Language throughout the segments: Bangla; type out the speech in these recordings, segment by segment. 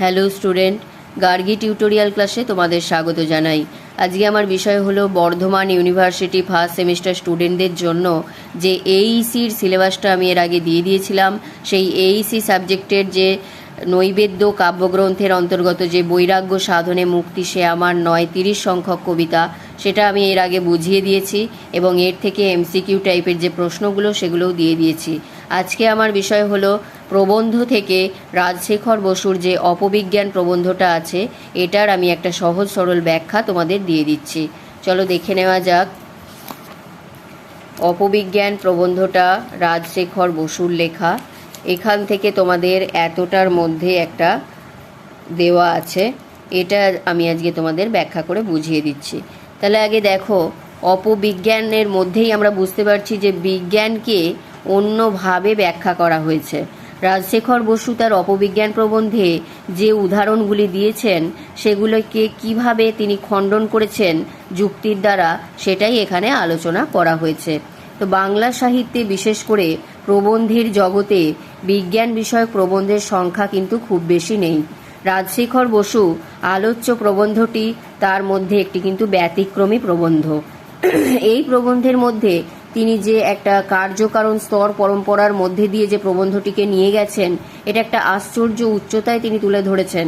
হ্যালো স্টুডেন্ট, গার্গি টিউটোরিয়াল ক্লাসে তোমাদের স্বাগত জানাই। আজকে আমার বিষয় হলো বর্ধমান ইউনিভার্সিটি ফার্স্ট সেমিস্টার স্টুডেন্টদের জন্য যে এইসির সিলেবাসটা আমি এর আগে দিয়ে দিয়েছিলাম, সেই এইসি সাবজেক্টের যে নৈবেদ্য কাব্যগ্রন্থের অন্তর্গত যে বৈরাগ্য সাধনে মুক্তি সে আমার নয় তিরিশ সংখ্যক কবিতা, সেটা আমি এর আগে বুঝিয়ে দিয়েছি এবং এর থেকে এমসিকিউ টাইপের যে প্রশ্নগুলো সেগুলোও দিয়ে দিয়েছি। আজকে আমার বিষয় হলো প্রবন্ধ থেকে রাজশেখর বসুর যে অপবিজ্ঞান প্রবন্ধটা আছে, এটার আমি একটা সহজ সরল ব্যাখ্যা তোমাদের দিয়ে দিচ্ছি। চলো দেখে নেওয়া যাক। অপবিজ্ঞান প্রবন্ধটা রাজশেখর বসুর লেখা। এখান থেকে তোমাদের এতটার মধ্যে একটা দেওয়া আছে। এটা আমি আজকে তোমাদের ব্যাখ্যা করে বুঝিয়ে দিচ্ছি। তাহলে আগে দেখো, অপবিজ্ঞানের মধ্যেই আমরা বুঝতে পারছি যে বিজ্ঞানকে অন্যভাবে ব্যাখ্যা করা হয়েছে। রাজশেখর বসু তার অপবিজ্ঞান প্রবন্ধে যে উদাহরণগুলি দিয়েছেন, সেগুলোকে কীভাবে তিনি খণ্ডন করেছেন যুক্তির দ্বারা, সেটাই এখানে আলোচনা করা হয়েছে। তো বাংলা সাহিত্যে বিশেষ করে প্রবন্ধের জগতে বিজ্ঞান বিষয়ক প্রবন্ধের সংখ্যা কিন্তু খুব বেশি নেই। রাজশেখর বসু আলোচ্য প্রবন্ধটি তার মধ্যে একটি কিন্তু ব্যতিক্রমী প্রবন্ধ। এই প্রবন্ধের মধ্যে তিনি যে একটা কার্যকারণ স্তর পরম্পরার মধ্যে দিয়ে যে প্রবন্ধটিকে নিয়ে গেছেন, এটা একটা আশ্চর্য উচ্চতায় তিনি তুলে ধরেছেন।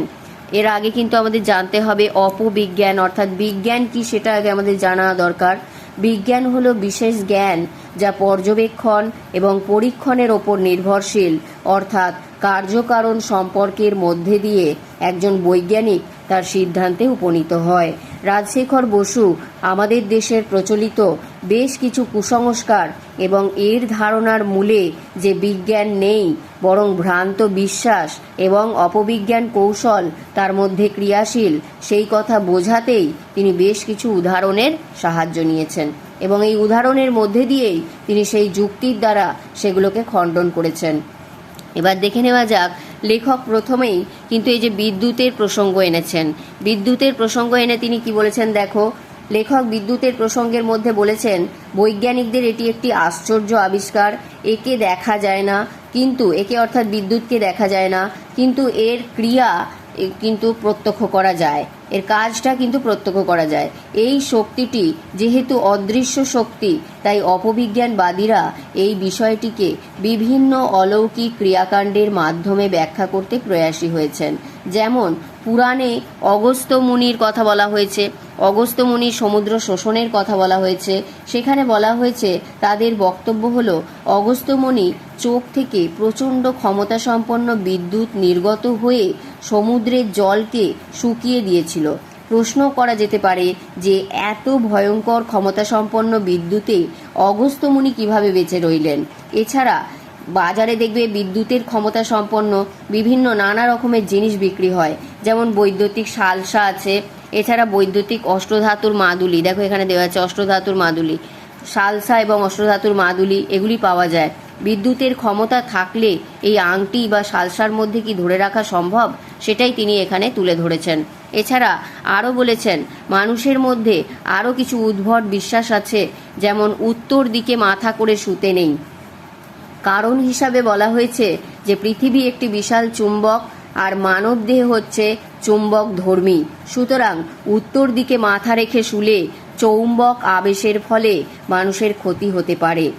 এর আগে কিন্তু আমাদের জানতে হবে অপবিজ্ঞান, অর্থাৎ বিজ্ঞান কি সেটা আগে আমাদের জানা দরকার। বিজ্ঞান হলো বিশেষ জ্ঞান। যা পর্যবেক্ষণ এবং পরীক্ষণের ওপর নির্ভরশীল, অর্থাৎ কার্যকারণ সম্পর্কের মধ্যে দিয়ে একজন বৈজ্ঞানিক তার সিদ্ধান্তে উপনীত হয়। রাজশেখর বসু, আমাদের দেশের প্রচলিত বেশ কিছু কুসংস্কার এবং এর ধারণার মূলে যে বিজ্ঞান নেই, বরং ভ্রান্ত বিশ্বাস এবং অপবিজ্ঞান কৌশল তার মধ্যে ক্রিয়াশীল, সেই কথা বোঝাতেই তিনি বেশ কিছু উদাহরণের সাহায্য নিয়েছেন। এবং এই উদাহরণের মধ্যে দিয়েই তিনি সেই যুক্তির দ্বারা সেগুলোকে খণ্ডন করেছেন। এবার দেখে নেওয়া যাক, লেখক প্রথমেই কিন্তু এই যে বিদ্যুতের প্রসঙ্গ এনেছেন। বিদ্যুতের প্রসঙ্গ এনে তিনি কি বলেছেন দেখো, লেখক বিদ্যুতের প্রসঙ্গের মধ্যে বলেছেন, বৈজ্ঞানিকদের এটি একটি আশ্চর্য আবিষ্কার, একে দেখা যায় না, কিন্তু, একে অর্থাৎ বিদ্যুৎকে দেখা যায় না, কিন্তু এর ক্রিয়া কিন্তু প্রত্যক্ষ করা যায়। এর কাজটা কিন্তু প্রত্যক্ষ করা যায়। এই শক্তিটি যেহেতু অদৃশ্য শক্তি, তাই অপবিজ্ঞানবাদীরা এই বিষয়টিকে বিভিন্ন অলৌকিক ক্রিয়াকাণ্ডের মাধ্যমে ব্যাখ্যা করতে প্রয়াসী হয়েছেন। যেমন পুরাণে অগস্ত্য মুনির কথা বলা হয়েছে অগস্ত্য মুনির সমুদ্র শোষণের কথা বলা হয়েছে। সেখানে বলা হয়েছে, তাদের বক্তব্য হলো অগস্ত্য মুনি চোখ থেকে প্রচণ্ড ক্ষমতাসম্পন্ন বিদ্যুৎ নির্গত হয়ে সমুদ্রের জলকে শুকিয়ে দিয়েছিল। প্রশ্ন করা যেতে পারে যে, এত ভয়ঙ্কর ক্ষমতাসম্পন্ন বিদ্যুতে অগস্ত্যমুনি কীভাবে বেঁচে রইলেন? এছাড়া, বাজারে দেখবে বিদ্যুতের ক্ষমতা সম্পন্ন বিভিন্ন নানা রকমের জিনিস বিক্রি হয়। যেমন বৈদ্যুতিক সালসা আছে এছাড়া বৈদ্যুতিক অষ্টধাতুর মাদুলি, দেখো এখানে দেওয়া আছে অষ্টধাতুর মাদুলি, সালসা এবং অষ্টধাতুর মাদুলি, এগুলি পাওয়া যায়। বিদ্যুতের ক্ষমতা থাকলে এই আংটি বা সালসার মধ্যে কি ধরে রাখা সম্ভব? সেটাই তিনি এখানে তুলে ধরেছেন। এছাড়া আরও বলেছেন, মানুষের মধ্যে আরও কিছু উদ্ভট বিশ্বাস আছে, যেমন উত্তর দিকে মাথা করে শুতে নেই। কারণ হিসাবে বলা হয়েছে যে পৃথিবী একটি বিশাল চুম্বক আর মানব দেহ হচ্ছে চুম্বক ধর্মী। সুতরাং উত্তর দিকে মাথা রেখে শুলে চৌম্বক আবেশের ফলে মানুষের ক্ষতি হতে পারে।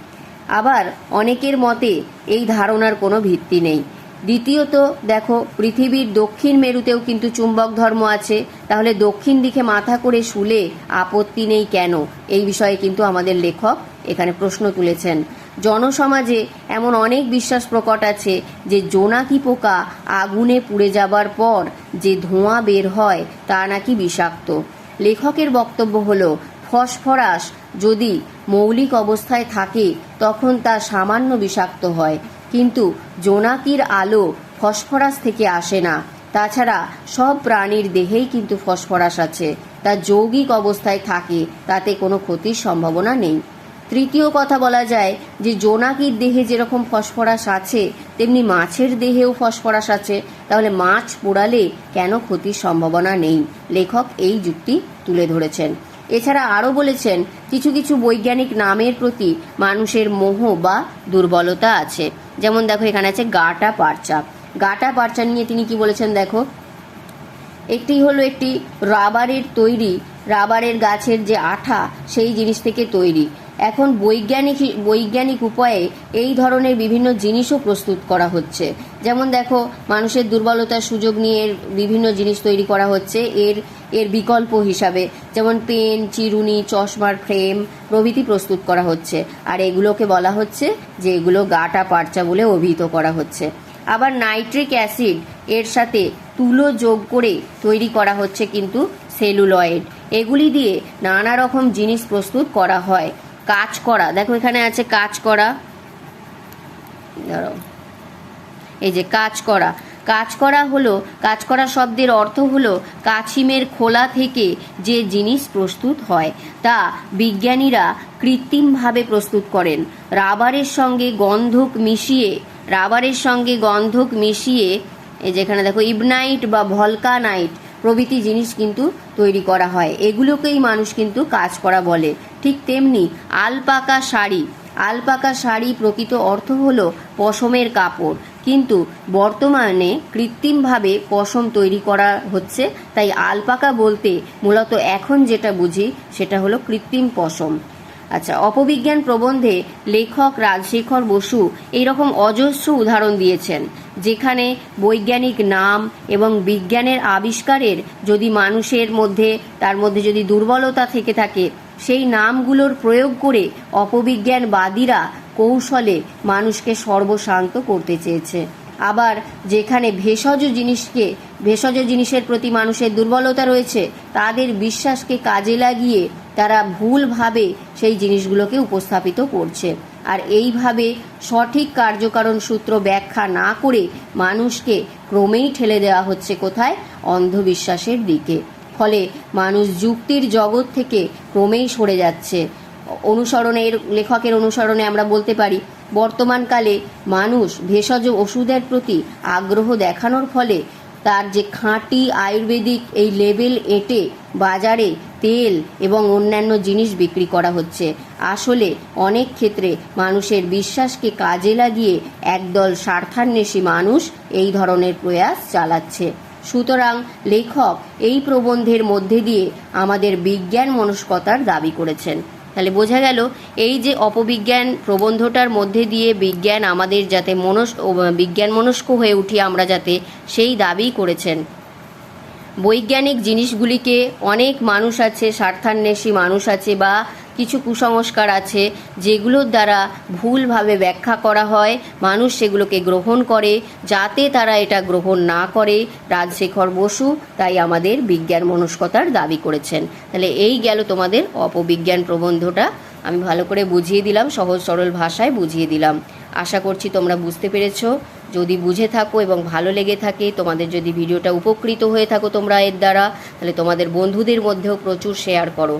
আবার অনেকের মতে এই ধারণার কোনো ভিত্তি নেই। দ্বিতীয়ত, দেখো, পৃথিবীর দক্ষিণ মেরুতেও কিন্তু চুম্বক ধর্ম আছে। তাহলে দক্ষিণ দিকে মাথা করে শুলে আপত্তি নেই কেন? এই বিষয়ে কিন্তু আমাদের লেখক এখানে প্রশ্ন তুলেছেন। জনসমাজে এমন অনেক বিশ্বাস প্রকট আছে যে জোনাকি পোকা আগুনে পুড়ে যাবার পর যে ধোঁয়া বের হয় তা নাকি বিষাক্ত। লেখকের বক্তব্য হলো, ফসফরাস যদি মৌলিক অবস্থায় থাকে, তখন তা সামান্য বিষাক্ত হয়। কিন্তু জোনাকির আলো ফসফরাস থেকে আসে না। তাছাড়া সব প্রাণীর দেহেই কিন্তু ফসফরাস আছে। তা যৌগিক অবস্থায় থাকে, তাতে কোনো ক্ষতির সম্ভাবনা নেই। তৃতীয় কথা বলা যায় যে জোনাকির দেহে যেরকম ফসফরাস আছে, তেমনি মাছের দেহেও ফসফরাস আছে। তাহলে মাছ পোড়ালে কেন ক্ষতির সম্ভাবনা নেই? লেখক এই যুক্তি তুলে ধরেছেন। এছাড়া আরও বলেছেন, কিছু কিছু বৈজ্ঞানিক নামের প্রতি মানুষের মোহ বা দুর্বলতা আছে। যেমন দেখো, এখানে আছে গাটা পারচা। গাটা পারচা নিয়ে তিনি কি বলেছেন দেখো? একটি হলো একটি রাবারের তৈরি, রাবারের গাছের যে আঠা, সেই জিনিস থেকে তৈরি। এখন বৈজ্ঞানিক বৈজ্ঞানিক উপায়ে এই ধরনের বিভিন্ন জিনিসও প্রস্তুত করা হচ্ছে। যেমন দেখো, মানুষের দুর্বলতার সুযোগ নিয়ে এর বিভিন্ন জিনিস তৈরি করা হচ্ছে এর এর বিকল্প হিসাবে। যেমন পেন, চিরুনি, চশমার ফ্রেম প্রভৃতি প্রস্তুত করা হচ্ছে। আর এগুলোকে বলা হচ্ছে যে এগুলো গাটা পারচা বলে অভিহিত করা হচ্ছে। আবার নাইট্রিক অ্যাসিড এর সাথে তুলো যোগ করে তৈরি করা হচ্ছে কিন্তু সেলুলয়েড। এগুলি দিয়ে নানা রকম জিনিস প্রস্তুত করা হয়। কাজ করা। দেখো এখানে আছে কাজ করা। দাঁড়াও। এই যে কাজ করা। কাজ করা হলো, কাজ করা শব্দের অর্থ হলো কাছিমের খোলা থেকে যে জিনিস প্রস্তুত হয়, তা বিজ্ঞানীরা কৃত্রিমভাবে প্রস্তুত করেন। রাবারের সঙ্গে গন্ধক মিশিয়ে, রাবারের সঙ্গে গন্ধক মিশিয়ে, এই যেখানে দেখো ইবনাইট বা ভলকানাইট প্রভৃতি জিনিস কিন্তু তৈরি করা হয়। এগুলোকেই মানুষ কিন্তু কাজ করা বলে। ঠিক তেমনি আলপাকা শাড়ি। আলপাকা শাড়ি প্রকৃত অর্থ হল পশমের কাপড়। কিন্তু বর্তমানে কৃত্রিমভাবে পশম তৈরি করা হচ্ছে। তাই আলপাকা বলতে মূলত এখন যেটা বুঝি সেটা হলো কৃত্রিম পশম। আচ্ছা অপবিজ্ঞান প্রবন্ধে লেখক রাজশেখর বসু এইরকম অজস্র উদাহরণ দিয়েছেন, যেখানে বৈজ্ঞানিক নাম এবং বিজ্ঞানের আবিষ্কারের যদি মানুষের মধ্যে, তার মধ্যে যদি দুর্বলতা থেকে থাকে, সেই নামগুলোর প্রয়োগ করে অপবিজ্ঞানবাদীরা কৌশলে মানুষকে সর্বশান্ত করতে চেয়েছে। আবার যেখানে ভেষজ জিনিসকে, ভেষজ জিনিসের প্রতি মানুষের দুর্বলতা রয়েছে, তাদের বিশ্বাসকে কাজে লাগিয়ে তারা ভুলভাবে সেই জিনিসগুলোকে উপস্থাপিত করছে। আর এইভাবে সঠিক কার্যকারণ সূত্র ব্যাখ্যা না করে মানুষকে ক্রমেই ঠেলে দেওয়া হচ্ছে কোথায়? অন্ধবিশ্বাসের দিকে। ফলে মানুষ যুক্তির জগৎ থেকে ক্রমেই সরে যাচ্ছে। অনুসরণের, লেখকের অনুসরণে আমরা বলতে পারি বর্তমানকালে মানুষ ভেষজ ওষুধের প্রতি আগ্রহ দেখানোর ফলে তার যে খাঁটি আয়ুর্বেদিক এই লেবেল এঁটে বাজারে তেল এবং অন্যান্য জিনিস বিক্রি করা হচ্ছে। আসলে অনেক ক্ষেত্রে মানুষের বিশ্বাসকে কাজে লাগিয়ে একদল স্বার্থান্বেষী মানুষ এই ধরনের প্রয়াস চালাচ্ছে। সুতরাং লেখক এই প্রবন্ধের মধ্যে দিয়ে আমাদের বিজ্ঞান মনস্কতার দাবি করেছেন। তাহলে বোঝা গেল এই যে অপবিজ্ঞান প্রবন্ধটার মধ্যে দিয়ে বিজ্ঞান আমাদের যাতে মনস বিজ্ঞান মনস্ক হয়ে উঠি আমরা যাতে সেই দাবি করেছেন। বৈজ্ঞানিক জিনিসগুলিকে অনেক মানুষ আছে, স্বার্থান্বেষী মানুষ আছে বা কিছু কুসংস্কার আছে, যেগুলোর দ্বারা ভুলভাবে ব্যাখ্যা করা হয়, মানুষ সেগুলোকে গ্রহণ করে, যাতে তারা এটা গ্রহণ না করে। রাজশেখর বসু তাই আমাদের বিজ্ঞান মনস্কতার দাবি করেছেন। তাহলে এই গেল তোমাদের অপবিজ্ঞান প্রবন্ধটা। আমি ভালো করে বুঝিয়ে দিলাম, সহজ সরল ভাষায় বুঝিয়ে দিলাম। আশা করছি তোমরা বুঝতে পেরেছ। যদি বুঝে থাকো এবং ভালো লেগে থাকে, তোমাদের যদি ভিডিওটা উপকৃত হয়ে থাকো তোমরা এর দ্বারা, তাহলে তোমাদের বন্ধুদের মধ্যেও প্রচুর শেয়ার করো।